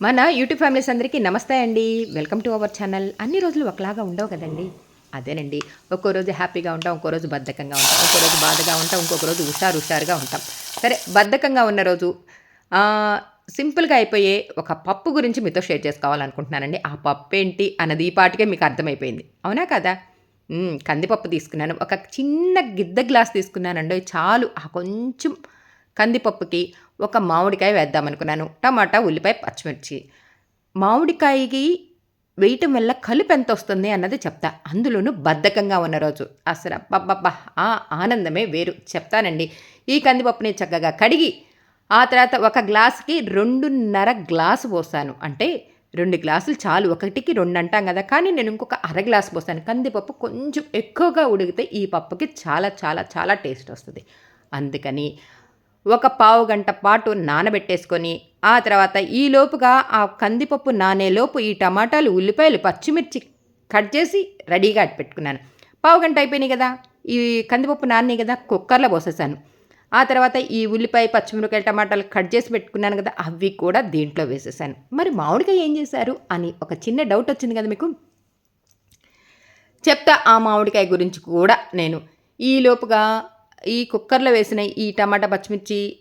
మన YouTube families అందరికీ నమస్తే అండి. Welcome to our channel. అన్ని రోజులు ఒకలాగా ఉండవు కదండి? అదేనండి. ఒక్కో రోజు హ్యాపీగా ఉంటాం ఒక్కో రోజు బద్ధకంగా ఉంటాం ఒక్కో రోజు బాధగా ఉంటాం ఇంకొక రోజు హుషారు హుషారుగా ఉంటాం. సరే బద్ధకంగా ఉన్న రోజు సింపుల్గా అయిపోయే ఒక పప్పు గురించి మీతో షేర్ చేసుకోవాలనుకుంటున్నానండి. ఆ పప్పు ఏంటి అన్నది ఈ పాటికే మీకు అర్థమైపోయింది. అవునా కదా? కందిపప్పు తీసుకున్నాను. ఒక చిన్న గిద్ద గ్లాస్ తీసుకున్నానండి చాలు. ఆ కొంచెం కందిపప్పుకి ఒక మామిడికాయ వేద్దాం అనుకున్నాను టమాటా ఉల్లిపాయ పచ్చిమిర్చి. మామిడికాయకి వేయటం వల్ల కలుపు ఎంత వస్తుంది అన్నది చెప్తా. అందులోనూ బద్ధకంగా ఉన్న రోజు. అసలు అబ్బబ్బబ్బా ఆ ఆనందమే వేరు. చెప్తానండి. ఈ కందిపప్పుని చక్కగా కడిగి ఆ తర్వాత ఒక గ్లాసుకి రెండున్నర గ్లాసు పోసాను. అంటే రెండు గ్లాసులు చాలు. ఒకటికి రెండు అంటాం కదా. కానీ నేను ఇంకొక అర గ్లాసు పోసాను. కందిపప్పు కొంచెం ఎక్కువగా ఉడికితే ఈ పప్పుకి చాలా చాలా చాలా టేస్ట్ వస్తుంది. అందుకని ఒక పావు గంట పాటు నానబెట్టేసుకొని ఆ తర్వాత ఈ లోపుగా ఆ కందిపప్పు నానేలోపు ఈ టమాటాలు ఉల్లిపాయలు పచ్చిమిర్చి కట్ చేసి రెడీగా పెట్టుకున్నాను. పావు గంట అయిపోయినాయి కదా ఈ కందిపప్పు నాన్నే కదా కుక్కర్లో పోసేసాను. ఆ తర్వాత ఈ ఉల్లిపాయ పచ్చిమిరపకాయలు టమాటాలు కట్ చేసి పెట్టుకున్నాను కదా అవి కూడా దీంట్లో వేసేసాను. మరి మామిడికాయ ఏం చేశారు అని ఒక చిన్న డౌట్ వచ్చింది కదా మీకు? చెప్తా ఆ మామిడికాయ గురించి కూడా నేను. ఈ లోపుగా ఈ కుక్కర్లో వేసిన ఈ టమాటా పచ్చిమిర్చి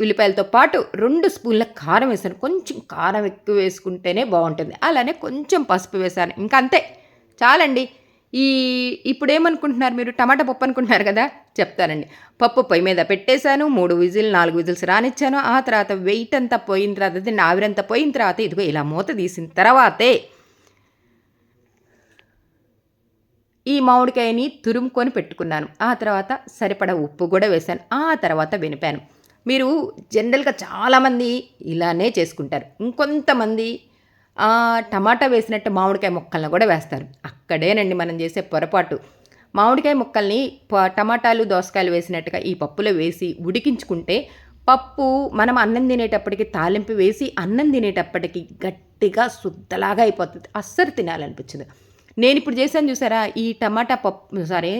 ఉల్లిపాయలతో పాటు రెండు స్పూన్ల కారం వేసాను కొంచెం కారం ఎక్కువ వేసుకుంటేనే బాగుంటుంది. అలానే కొంచెం పసుపు వేసాను ఇంకా అంతే. చాలండి. ఈ ఇప్పుడు ఏమనుకుంటున్నారు మీరు? టమాటా పప్పు అనుకుంటున్నారు కదా? చెప్తానండి. పప్పు పొయ్యి మీద పెట్టేశాను. మూడు విజిల్ నాలుగు విజిల్స్ రానిచ్చాను. ఆ తర్వాత వెయిట్ అంతా పోయిన తర్వాత ఆవిరంతా పోయిన తర్వాత ఇదిగో ఇలా మూత తీసిన తర్వాతే ఈ మామిడికాయని తురుముకొని పెట్టుకున్నాను. ఆ తర్వాత సరిపడా ఉప్పు కూడా వేశాను. ఆ తర్వాత వినిపాను. మీరు జనరల్గా చాలామంది ఇలానే చేసుకుంటారు. ఇంకొంతమంది టమాటా వేసినట్టు మామిడికాయ ముక్కలను కూడా వేస్తారు. అక్కడేనండి మనం చేసే పొరపాటు. మామిడికాయ ముక్కల్ని ప- టమాటాలు దోసకాయలు వేసినట్టుగా ఈ పప్పులో వేసి ఉడికించుకుంటే పప్పు మనం అన్నం తినేటప్పటికి తాలింపు వేసి అన్నం తినేటప్పటికి గట్టిగా శుద్ధలాగా అయిపోతుంది. అస్సలు తినాలనిపించదు. నేను ఇప్పుడు చేశాను చూసారా? ఈ టమాటా పప్పు సారీ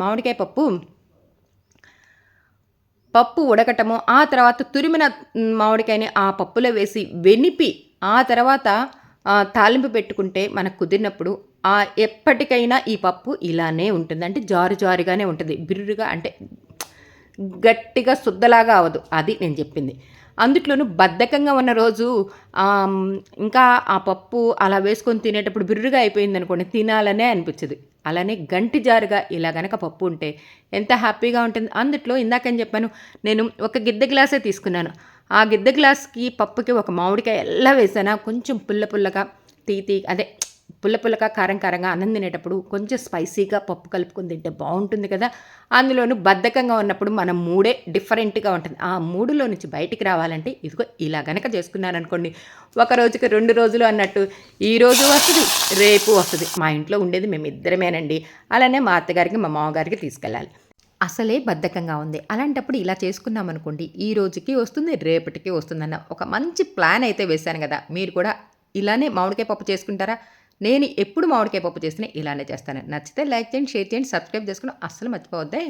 మామిడికాయ పప్పు. పప్పు ఉడకటము ఆ తర్వాత తురిమిన మామిడికాయని ఆ పప్పులో వేసి వెనిపి ఆ తర్వాత తాలింపు పెట్టుకుంటే మనకు కుదిరినప్పుడు ఆ ఎప్పటికైనా ఈ పప్పు ఇలానే ఉంటుంది. అంటే జారు జారుగానే ఉంటుంది. బిర్రుగా అంటే గట్టిగా శుద్ధలాగా అవ్వదు. అది నేను చెప్పింది. అందుట్లోనూ బద్ధకంగా ఉన్న రోజు ఇంకా ఆ పప్పు అలా వేసుకొని తినేటప్పుడు బిర్రుగా అయిపోయింది అనుకోండి తినాలనే అనిపించదు. అలానే గంటి జారుగా ఇలా గనక పప్పు ఉంటే ఎంత హ్యాపీగా ఉంటుంది. అందుట్లో ఇందాకని చెప్పాను నేను ఒక గిద్ద గ్లాసే తీసుకున్నాను. ఆ గిద్ద గ్లాస్కి పప్పుకి ఒక మామిడికాయ ఎలా వేసానా కొంచెం పుల్ల పుల్లగా తీ తీ అదే పుల్ల పుల్లగా కారం కారంగా అన్నం తినేటప్పుడు కొంచెం స్పైసీగా పప్పు కలుపుకొని తింటే బాగుంటుంది కదా. అందులోనూ బద్ధకంగా ఉన్నప్పుడు మనం మూడే డిఫరెంట్గా ఉంటుంది. ఆ మూడులో నుంచి బయటికి రావాలంటే ఇదిగో ఇలా గనక చేసుకున్నాను అనుకోండి ఒక రోజుకి రెండు రోజులు అన్నట్టు ఈ రోజు వస్తుంది రేపు వస్తుంది. మా ఇంట్లో ఉండేది మేము ఇద్దరమేనండి అలానే మా అత్తగారికి మా మామగారికి తీసుకెళ్ళాలి. అసలే బద్ధకంగా ఉంది. అలాంటప్పుడు ఇలా చేసుకున్నాం అనుకోండి ఈ రోజుకి వస్తుంది రేపటికి వస్తుందన్న ఒక మంచి ప్లాన్ అయితే వేశాను కదా. మీరు కూడా ఇలానే మామిడికాయ పప్పు చేసుకుంటారా? నేను ఎప్పుడు మామిడికాయ పప్పు చేసినా ఇలానే చేస్తాను. నచ్చితే లైక్ చేయండి షేర్ చేయండి సబ్స్క్రైబ్ చేసుకుని అస్సలు మర్చిపోవద్దే.